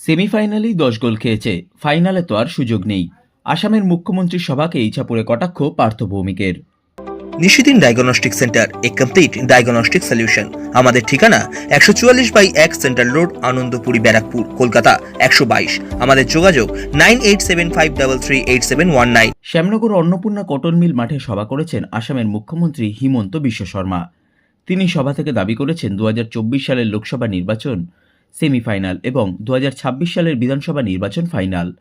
সেমিফাইনালেই দশ গোল খেয়েছে ফাইনালে তো আর সুযোগ নেই। আসামের মুখ্যমন্ত্রী সভাকে ইচ্ছাপুরে কটাক্ষ পার্থ ভৌমিকের নিশিদিন ডায়াগনস্টিক সেন্টার এ কমপ্লিট ডায়াগনস্টিক সলিউশন। আমাদের ঠিকানা একশো চুয়াল্লিশ বাই এক সেন্ট্রাল রোড আনন্দপুরি ব্যারাকপুর কলকাতা একশো বাইশ। আমাদের যোগাযোগ nine eight seven five double three eight seven one nine. Shyamnagar Annapurna cotton mill মাঠে সভা করেছেন আসামের মুখ্যমন্ত্রী হিমন্ত বিশ্ব শর্মা। তিনি সভা থেকে দাবি করেছেন দু হাজার চব্বিশ সালের লোকসভা নির্বাচন সেমিফাইনাল এবং দু হাজার ছাব্বিশ সালের বিধানসভা নির্বাচন ফাইনাল,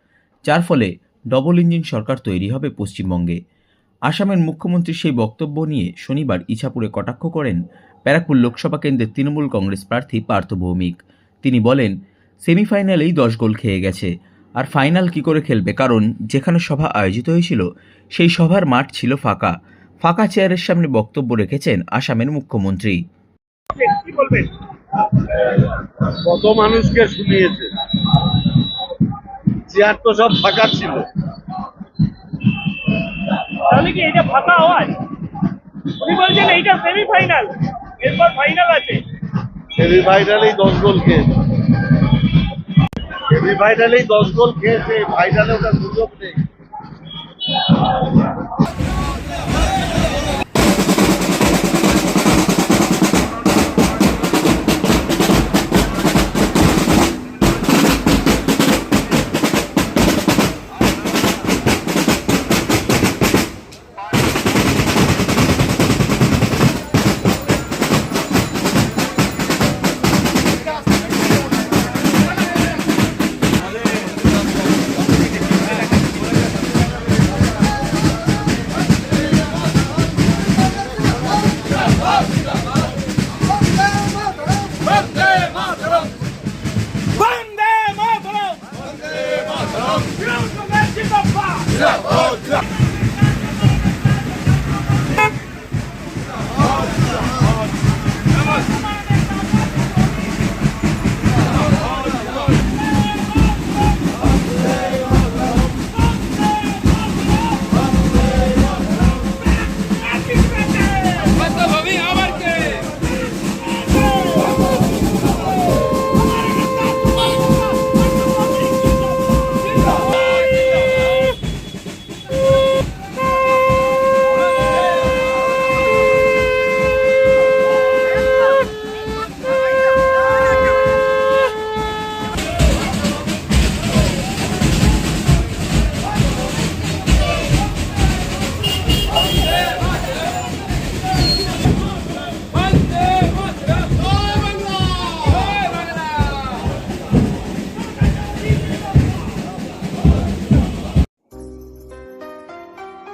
যার ফলে ডবল ইঞ্জিন সরকার তৈরি হবে পশ্চিমবঙ্গে। আসামের মুখ্যমন্ত্রীর সেই বক্তব্য নিয়ে শনিবার ইছাপুরে কটাক্ষ করেন ব্যারাকপুর লোকসভা কেন্দ্রের তৃণমূল কংগ্রেস প্রার্থী পার্থ ভৌমিক। তিনি বলেন, সেমিফাইনালেই দশ গোল খেয়ে গেছে। আর ফাইনাল কি করে খেলবে? কারণ যেখানে সভা আয়োজিত হয়েছিল, সেই সভার মাঠ ছিল ফাঁকা। ফাঁকা চেয়ারের সামনে বক্তব্য রেখেছেন আসামের মুখ্যমন্ত্রী। কত মানুষকে শুনিয়েছে? চেয়ার তো সব ফাঁকা ছিল। তাহলে কি এটা ফাঁকা আওয়াজ? উনি বলছেন এইটা সেমিফাইনাল এরপর ফাইনাল আছে। সেমিফাইনালেই দশ গোল খেয়েছে সেমিফাইনালেই দশ গোল খেয়েছে ফাইনালে ওটা সুযোগ নেই।